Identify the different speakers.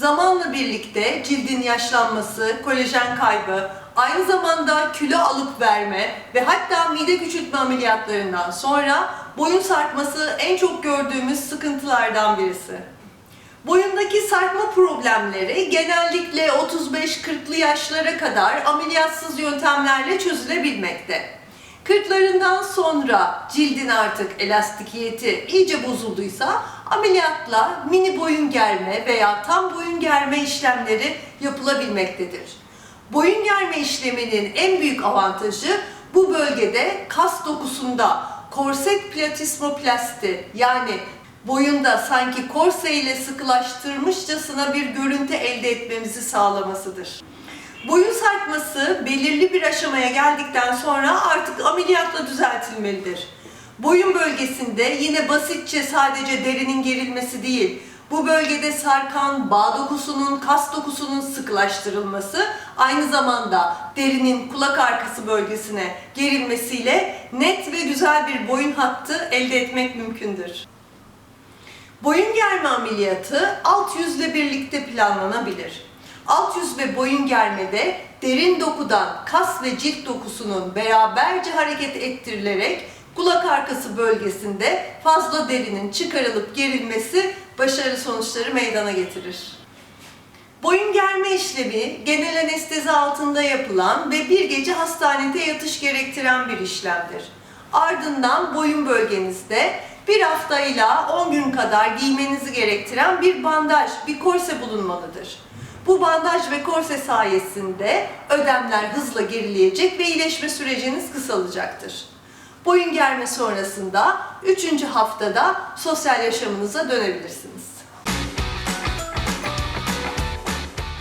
Speaker 1: Zamanla birlikte cildin yaşlanması, kolajen kaybı, aynı zamanda kilo alıp verme ve hatta mide küçültme ameliyatlarından sonra boyun sarkması en çok gördüğümüz sıkıntılardan birisi. Boyundaki sarkma problemleri genellikle 35-40'lı yaşlara kadar ameliyatsız yöntemlerle çözülebilmekte. 40'larından sonra cildin artık elastikiyeti iyice bozulduysa ameliyatla mini boyun germe veya tam boyun germe işlemleri yapılabilmektedir. Boyun germe işleminin en büyük avantajı bu bölgede kas dokusunda korset platismoplasti yani boyunda sanki korse ile sıkılaştırmışçasına bir görüntü elde etmemizi sağlamasıdır. Boyun sarkması belirli bir aşamaya geldikten sonra artık ameliyatla düzeltilmelidir. Boyun bölgesinde yine basitçe sadece derinin gerilmesi değil, bu bölgede sarkan bağ dokusunun, kas dokusunun sıkılaştırılması, aynı zamanda derinin kulak arkası bölgesine gerilmesiyle net ve güzel bir boyun hattı elde etmek mümkündür. Boyun germe ameliyatı alt yüzle birlikte planlanabilir. Alt yüz ve boyun germede derin dokudan kas ve cilt dokusunun beraberce hareket ettirilerek kulak arkası bölgesinde fazla derinin çıkarılıp gerilmesi başarılı sonuçları meydana getirir. Boyun germe işlemi genel anestezi altında yapılan ve bir gece hastanede yatış gerektiren bir işlemdir. Ardından boyun bölgenizde bir haftayla 10 gün kadar giymenizi gerektiren bir bandaj, bir korse bulunmalıdır. Bu bandaj ve korse sayesinde ödemler hızla gerileyecek ve iyileşme süreciniz kısalacaktır. Boyun germe sonrasında 3. haftada sosyal yaşamınıza dönebilirsiniz.